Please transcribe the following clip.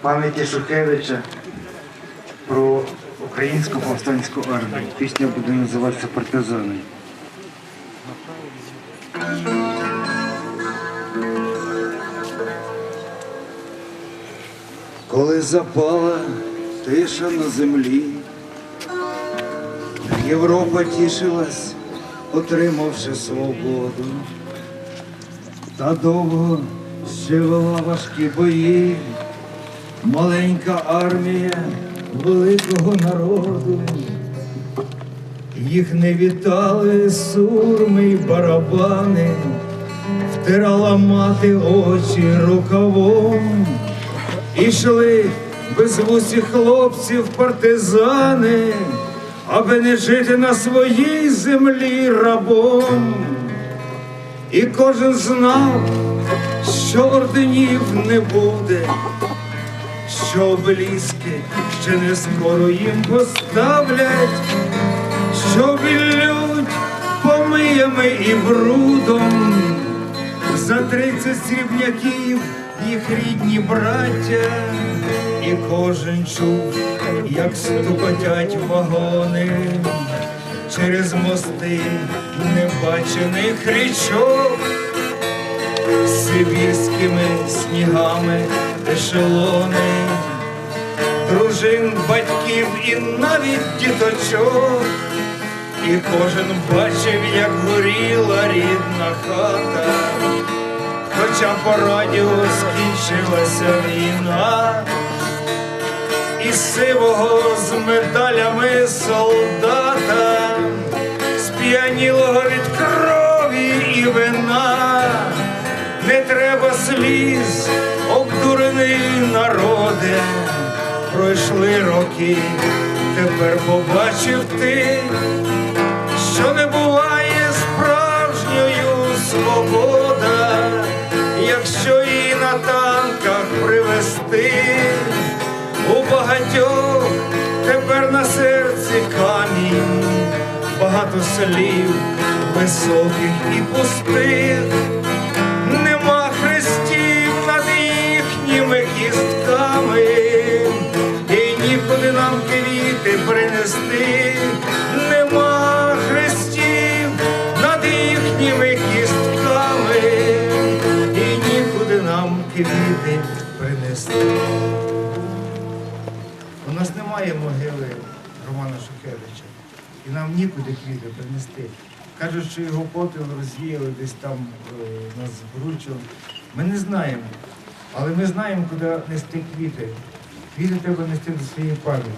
пам'яті Шухевича про українську повстанську армію. Пісня буде називатися Партизани. Коли запала тиша на землі, Європа тішилась, отримавши свободу. Та довго ще вела важкі бої, маленька армія великого народу. Їх не вітали сурми й барабани, втирала мати очі рукавом. Ішли безвусі хлопців партизани, аби не жити на своїй землі рабом. І кожен знав, що орденів не буде, що обеліски ще не скоро їм поставлять, що білють помиями і брудом, за тридцять срібняків їх рідні браття, і кожен чув, як стукотять вагони. Через мости небачених річок, сибірськими снігами ешелони, дружин, батьків і навіть діточок. І кожен бачив, як горіла рідна хата, хоча по радіо скінчилася війна, і сивого з медалями солдата, сп'янілого від крові і вина, не треба сліз, обдурений народе, пройшли роки, тепер побачив ти що не буває справжньою свобода, якщо її на танках привезти, у багатьох тепер на серці камінь, багато слів високих і пустих, кістками, і нікуди нам квіти принести, нема хрестів над їхніми кістками, і нікуди нам квіти принести. У нас немає могили Романа Шухевича, і нам нікуди квіти принести. Кажуть, що його попіл розвіяли десь там е, на збручу. Ми не знаємо, але ми знаємо, куди нести квіти. Квіти треба нести до своєї пам'яті.